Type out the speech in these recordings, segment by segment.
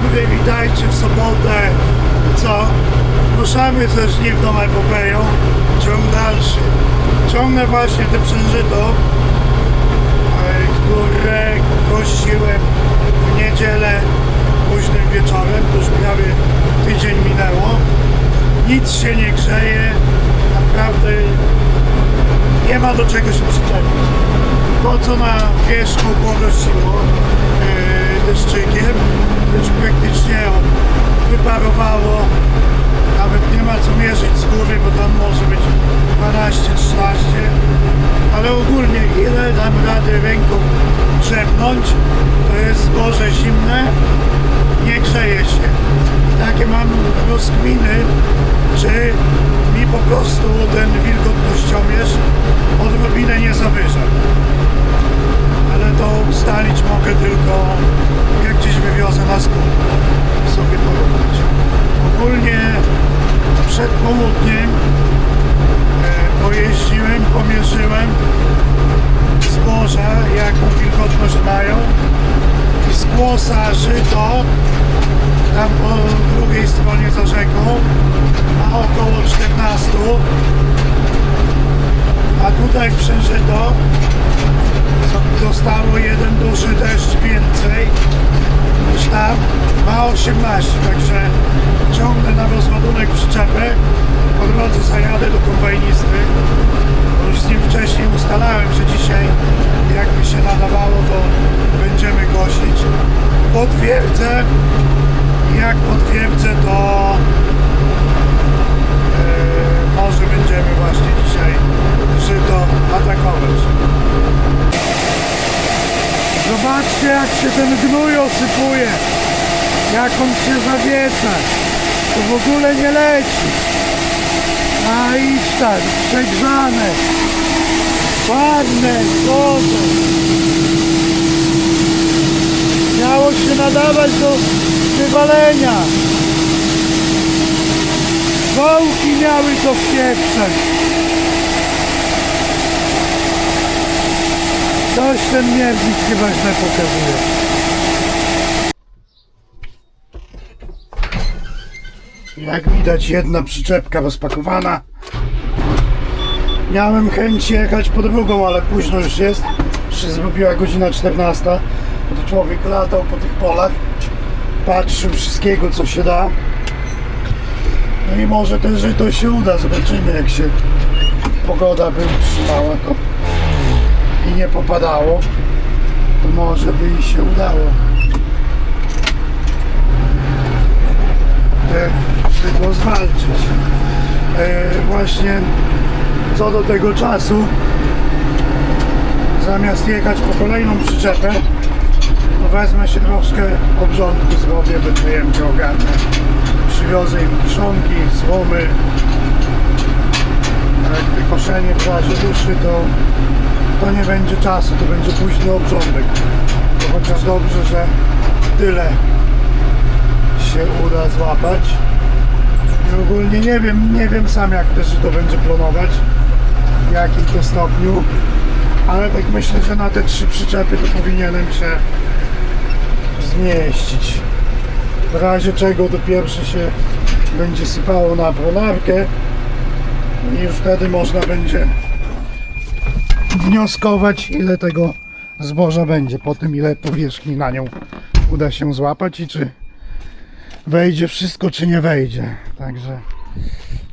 dobry, witajcie w sobotę. Co? Ruszamy ze żniwną epopeją. Ciąg dalszy. Ciągnę właśnie te przeżyto, e, które gościłem w niedzielę późnym wieczorem. To już prawie tydzień minęło. Nic się nie grzeje. Naprawdę nie ma do czego się przyczepić. To co na wierzchu porosiło e, deszczykiem, już praktycznie wyparowało. Nawet nie ma co mierzyć z góry, bo tam może być 12-13. Ale ogólnie ile dam radę ręką drzemnąć, to jest zboże zimne, nie grzeje się. Takie mam rozkminy, czy mi po prostu ten wilgotnościomierz odrobinę nie zawyża. Ale to ustalić mogę tylko jak gdzieś wywiozę na skór sobie porównać. Ogólnie przed południem e, pojeździłem, pomierzyłem zboża, jaką wilgotność mają. I z głosa żyto tam po drugiej stronie za rzeką ma około 14 a tutaj przeżyto dostało jeden duży deszcz więcej niż tam. Ma 18 także ciągnę na rozładunek przyczepę po drodze zajadę do kombajnisty. Już z nim wcześniej ustalałem, że dzisiaj jakby się nadawało to będziemy kosić potwierdzę. Jak potwierdzę to e, może będziemy właśnie dzisiaj żyto atakować Zobaczcie jak się ten gnój osypuje. Jak on się zawieca. To w ogóle nie leci. A idź tak, przegrzane. Ładne, Boże. Miało się nadawać do wywalenia. Wołki miały to wpieprzeć. Coś ten miernik chyba źle pokazuje. Jak widać jedna przyczepka rozpakowana. Miałem chęć jechać po drugą, ale późno już jest. Już się zrobiła godzina 14. Bo to człowiek latał po tych polach. Patrzył wszystkiego co się da. No i może też, to się uda. Zobaczymy jak się pogoda by utrzymała to i nie popadało, to może by i się udało. Tego zwalczyć. E, właśnie co do tego czasu, zamiast jechać po kolejną przyczepę, to wezmę się troszkę obrządku zrobię, wypyjemkę ogarnę. Przywiozę im kiszonki, słomy. Wykoszenie w razie duszy, to to nie będzie czasu, to będzie późny obrządek. To chociaż dobrze, że tyle się uda złapać. I ogólnie nie wiem, nie wiem sam jak też to będzie planować, w jakim to stopniu, ale tak myślę, że na te trzy przyczepy to powinienem się zmieścić. W razie czego to pierwsze się będzie sypało na pronarkę i już wtedy można będzie wnioskować, ile tego zboża będzie, po tym ile powierzchni na nią uda się złapać i czy wejdzie wszystko, czy nie wejdzie. Także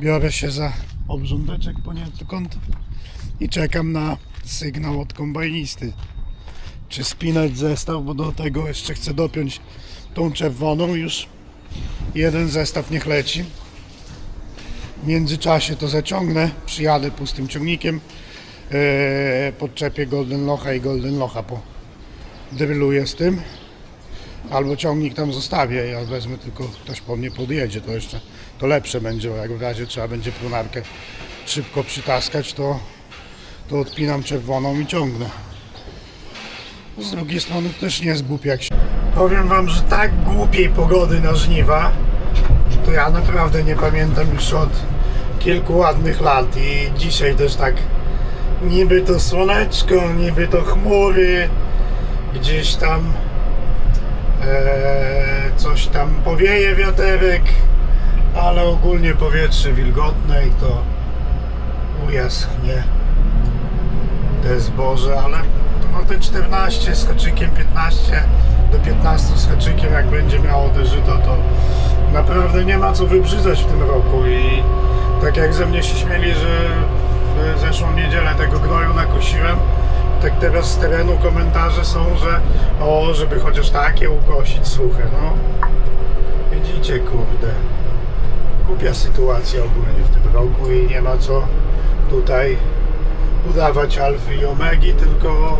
biorę się za obrządeczek poniekąd i czekam na sygnał od kombajnisty. Czy spinać zestaw, bo do tego jeszcze chcę dopiąć tą czerwoną już. Jeden zestaw niech leci. W międzyczasie to zaciągnę, przyjadę pustym ciągnikiem podczepię Golden Locha i Golden Locha po dryluję z tym. Albo ciągnik tam zostawię ja wezmę tylko ktoś po mnie podjedzie to jeszcze to lepsze będzie jak w razie trzeba będzie prunarkę szybko przytaskać to to odpinam czerwoną i ciągnę. Z drugiej strony też nie jest głupie jak się powiem wam, że tak głupiej pogody na żniwa to ja naprawdę nie pamiętam już od kilku ładnych lat i dzisiaj też tak niby to słoneczko, niby to chmury, gdzieś tam Eee, coś tam powieje wiaterek, ale ogólnie powietrze wilgotne i to ujaschnie te zboże, ale no te 14 z haczykiem, 15 do 15 z haczykiem, jak będzie miało żyto, to naprawdę nie ma co wybrzydzać w tym roku i tak jak ze mnie się śmieli, że w zeszłą niedzielę tego gnoju nakosiłem, tak teraz z terenu komentarze są, że o, żeby chociaż takie ukosić suche, no widzicie, kurde głupia sytuacja ogólnie w tym roku i nie ma co tutaj udawać alfy i omegi, tylko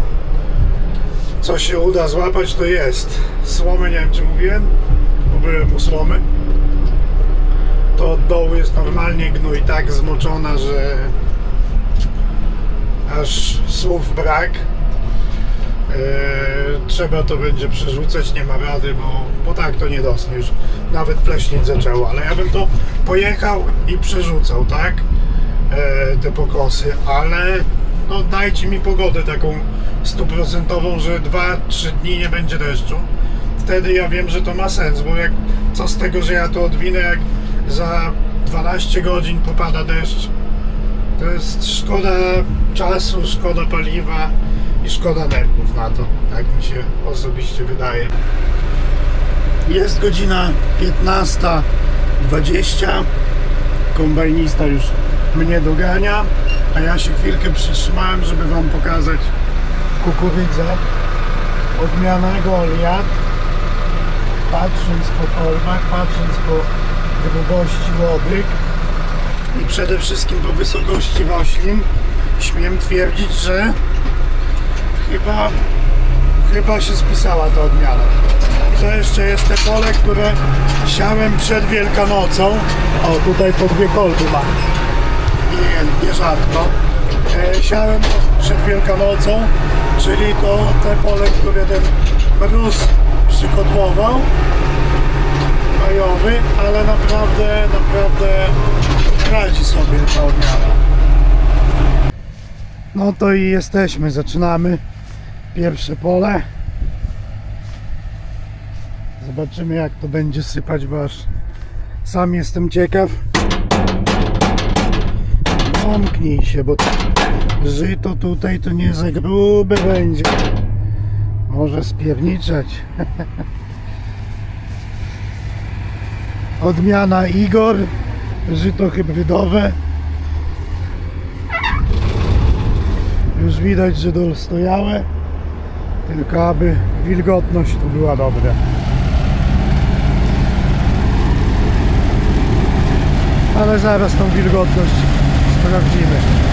co się uda złapać to jest. Słomy, nie wiem czy mówiłem, bo byłem u słomy. To od dołu jest normalnie gnój tak zmoczona, że aż słów brak. Eee, trzeba to będzie przerzucać, nie ma rady, bo, bo tak to nie dosnie już. Nawet pleśnieć zaczęło, ale ja bym to pojechał i przerzucał, tak? Eee, te pokosy, ale no dajcie mi pogodę taką stuprocentową, że 2-3 dni nie będzie deszczu. Wtedy ja wiem, że to ma sens, bo jak co z tego, że ja to odwinę, jak za 12 godzin popada deszcz, to jest szkoda czasu, szkoda paliwa i szkoda nerwów na to. Tak mi się osobiście wydaje. Jest godzina 15.20. Kombajnista już mnie dogania, a ja się chwilkę przytrzymałem, żeby Wam pokazać kukurydzę. Odmiana Goliat. Patrząc po kolbach, patrząc po grubości łodyg i przede wszystkim po wysokości roślin, śmiem twierdzić, że chyba, chyba się spisała ta odmiana. To jeszcze jest te pole, które siałem przed Wielkanocą. O, tutaj po dwie kolby mam. Nie, nie rzadko. E, siałem przed Wielkanocą, czyli to te pole, które ten mróz przykotłował majowy, ale naprawdę, naprawdę radzi sobie ta odmiana. No to i jesteśmy, zaczynamy pierwsze pole. Zobaczymy jak to będzie sypać, bo aż sam jestem ciekaw. Omknij się, bo żyto tutaj to nie za grube będzie. Może spierniczać. Odmiana Igor, żyto hybrydowe. Już widać, że dostojałe, tylko aby wilgotność tu była dobra. Ale zaraz tą wilgotność sprawdzimy.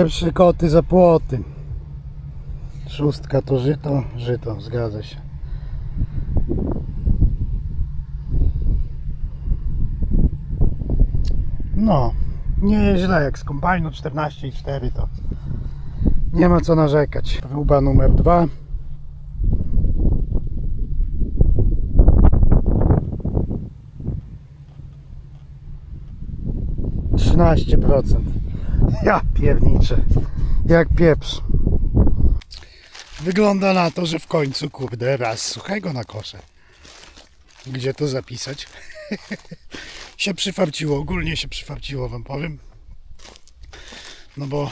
Pierwsze koty za płoty. Szóstka to żyto, żyto, zgadza się. No, nie jest źle, jak z kombajnu 14,4 to nie ma co narzekać. Próba numer dwa. Trzynaście procent. Ja pierniczę. Jak pieprz. Wygląda na to, że w końcu, kurde, raz suchego na kosze. Gdzie to zapisać? się przyfarciło, ogólnie się przyfarciło, wam powiem. No bo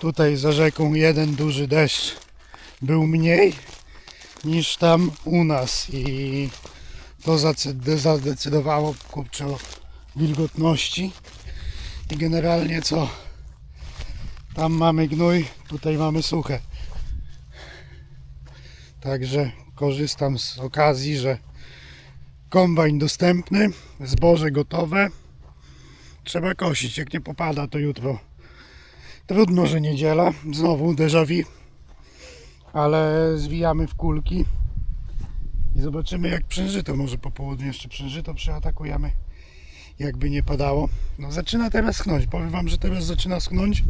tutaj za rzeką jeden duży deszcz był mniej niż tam u nas i to zadecydowało kurczę o wilgotności i generalnie co tam mamy gnój, tutaj mamy suche także korzystam z okazji, że kombajn dostępny, zboże gotowe trzeba kosić. Jak nie popada, to jutro. Trudno, że niedziela. Znowu déjà vu. Ale zwijamy w kulki. I zobaczymy jak przężyto. Może po południu jeszcze przężyto przeatakujemy. Jakby nie padało. No zaczyna teraz schnąć. Powiem wam, że teraz zaczyna schnąć.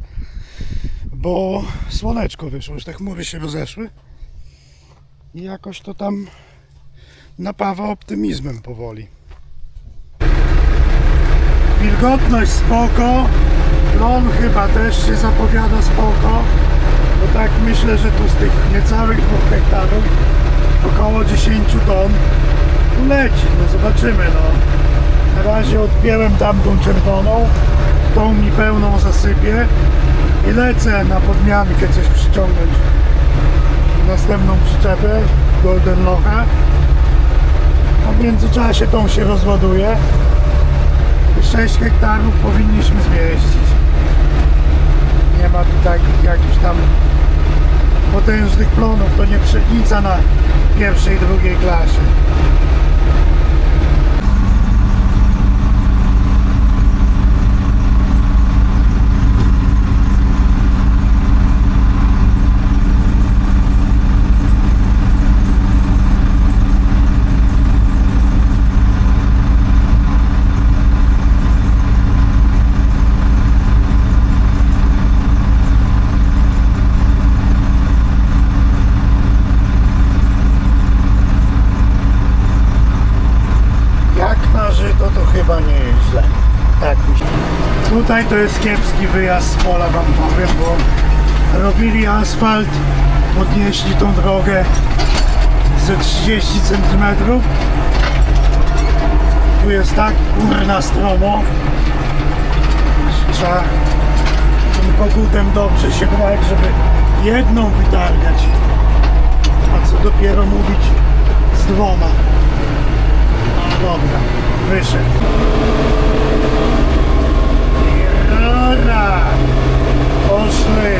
Bo słoneczko wyszło. Już te chmury się rozeszły. I jakoś to tam napawa optymizmem powoli. Wilgotność spoko. Plon chyba też się zapowiada spoko. Bo tak myślę, że tu z tych niecałych 2 hektarów około 10 ton leci. No zobaczymy no. Na razie odpięłem tamtą czerwoną. Tą mi pełną zasypię. I lecę na podmiankę coś przyciągnąć. Następną przyczepę Golden Locha. A w międzyczasie tą się rozładuje. 6 hektarów powinniśmy zmieścić. Nie ma tu takich jakichś tam potężnych plonów. To nie pszenica na pierwszej, drugiej klasie. Jak na żyto to chyba nie jest źle. Tak mi się. Tutaj to jest kiepski wyjazd z pola wam powiem, bo robili asfalt, podnieśli tą drogę ze 30 cm. Tu jest tak kurna stromo. Trzeba tym kogutem dobrze się brać, żeby jedną wytargać. A co dopiero mówić z dwoma. Dobra, wyszedł. Dobra, poszły.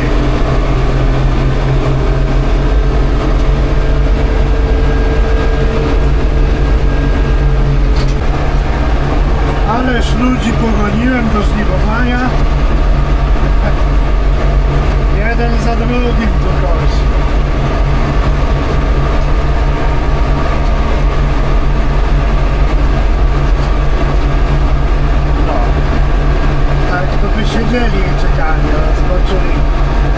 Ależ ludzi pogoniłem do żniwowania. Jeden za drugim do końca. No. Tak, to by siedzieli i czekali, a zobaczyli,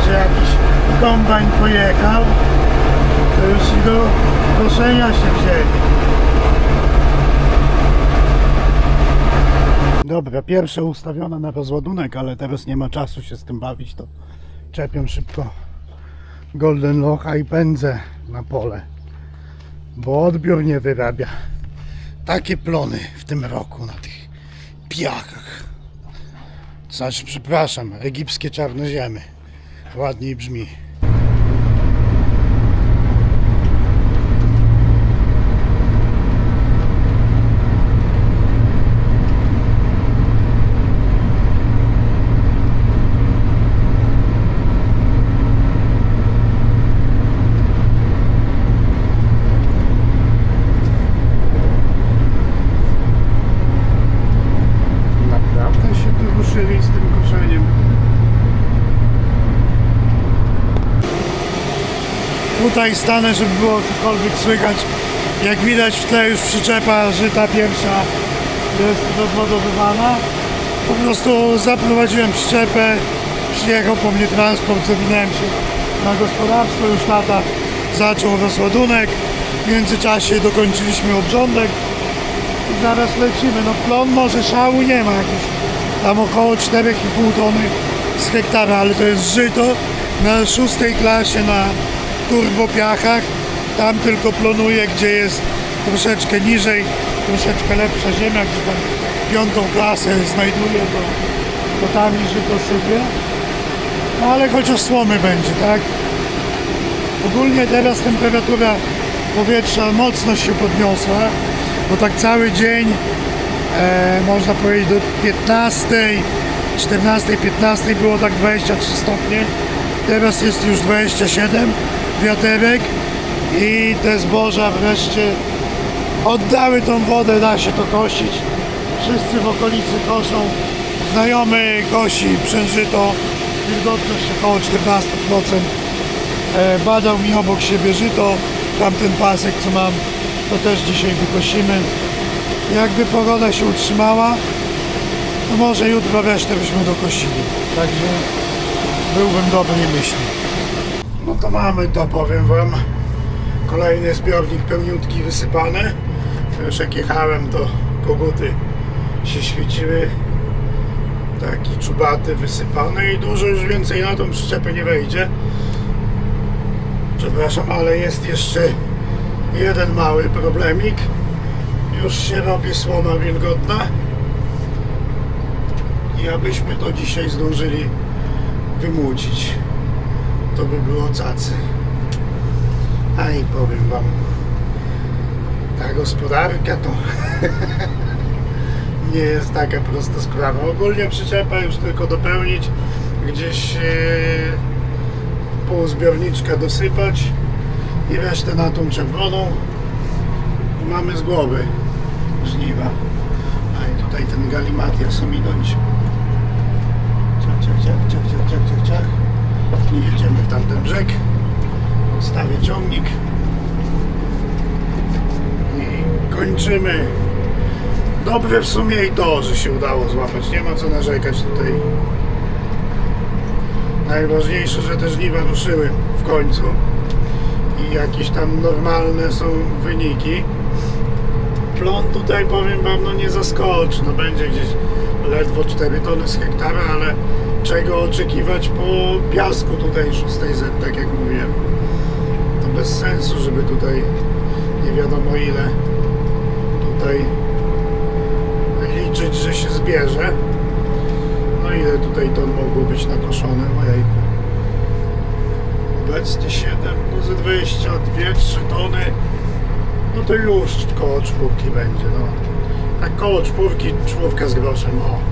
że jakiś kombajn pojechał, to już i do koszenia się wzięli. Dobra, pierwsze ustawione na rozładunek, ale teraz nie ma czasu się z tym bawić, to czepię szybko Golden Locha i pędzę na pole, bo odbiór nie wyrabia. Takie plony w tym roku na tych piachach. Znaczy, przepraszam, egipskie czarnoziemy. Ładniej brzmi. Tutaj stanę, żeby było cokolwiek słychać. Jak widać w tle już przyczepa żyta pierwsza jest rozładowywana. Po prostu zaprowadziłem przyczepę, przyjechał po mnie transport, zawinąłem się na gospodarstwo, już tata zaczął rozładunek. W międzyczasie dokończyliśmy obrządek i zaraz lecimy. No plon może szału nie ma jakieś tam około 4,5 tony z hektara, ale to jest żyto na szóstej klasie na turbopiachach. Tam tylko plonuje, gdzie jest troszeczkę niżej, troszeczkę lepsza ziemia, gdzie tam piątą klasę znajduje, to, to tam i żyto sypie. No ale chociaż słomy będzie, tak? Ogólnie teraz temperatura powietrza mocno się podniosła, bo tak cały dzień e, można powiedzieć do 15, 14, 15 było tak 23 stopnie. Teraz jest już 27 wiaterek i te zboża wreszcie oddały tą wodę, da się to kosić. Wszyscy w okolicy koszą Znajomy kosi przężyto, wilgotność około 14%. E, Badał mi obok siebie żyto, tamten pasek co mam, to też dzisiaj wykosimy. Jakby pogoda się utrzymała, to może jutro resztę byśmy dokosili. Także byłbym dobrej myśli. No to mamy to, powiem Wam. Kolejny zbiornik pełniutki wysypany. Już jak jechałem, to koguty się świeciły. Taki czubaty wysypany i dużo już więcej na tą przyczepę nie wejdzie. Przepraszam, ale jest jeszcze jeden mały problemik. Już się robi słoma wilgotna. I abyśmy to dzisiaj zdążyli wymucić, to by było cacy. A i powiem Wam, ta gospodarka to nie jest taka prosta sprawa. Ogólnie przyczepa już tylko dopełnić, gdzieś e, pół zbiorniczka dosypać i resztę na tą czerwoną mamy z głowy żniwa. A i tutaj ten galimatias ominąć. Ciach, ciach, ciach, ciach, ciach, ciach, ciach. I jedziemy w tamten brzeg. Stawię ciągnik. I kończymy. Dobre w sumie i to, że się udało złapać. Nie ma co narzekać tutaj. Najważniejsze, że te żniwa ruszyły w końcu. I jakieś tam normalne są wyniki. Plon tutaj powiem Wam, no nie zaskoczy. No będzie gdzieś ledwo 4 tony z hektara, ale czego oczekiwać po piasku tutaj 6Z, tak jak mówiłem. To bez sensu, żeby tutaj nie wiadomo ile tutaj liczyć, że się zbierze. No ile tutaj ton mogło być nakoszone? Ojejku. Obecnie 7, no ze 22, 3 tony. No to już koło czwórki będzie, no. Tak koło czwórki, czwórka z groszem, o.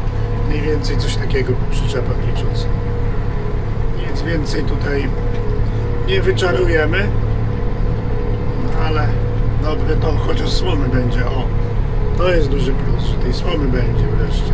Mniej więcej coś takiego po przyczepach licząc. Nic więcej tutaj nie wyczarujemy. Ale dobre to, chociaż słomy będzie, o. To jest duży plus, że tej słomy będzie wreszcie.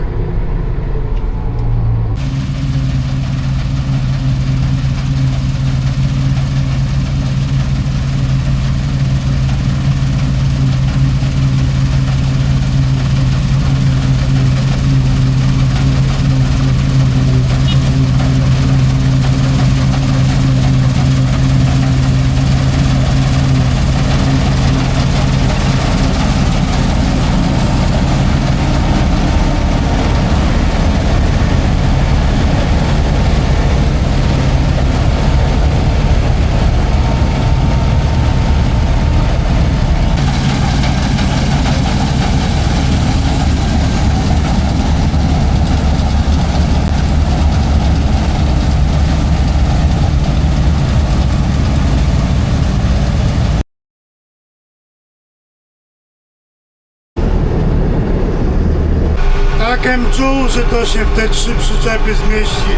Czuł, że to się w te trzy przyczepy zmieści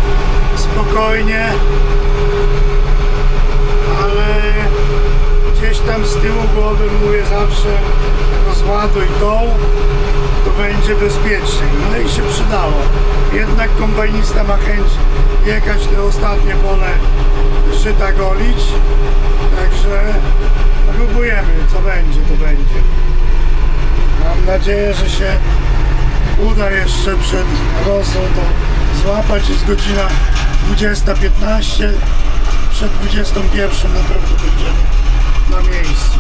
spokojnie, ale gdzieś tam z tyłu głowy mówię zawsze rozładuj tą, to będzie bezpieczniej. No i się przydało. Jednak kombajnista ma chęć jechać te ostatnie pole żyta golić, także próbujemy, co będzie, to będzie. Mam nadzieję, że się uda jeszcze przed rosą to złapać. Jest godzina 20.15. Przed 21 na pewno będziemy na miejscu.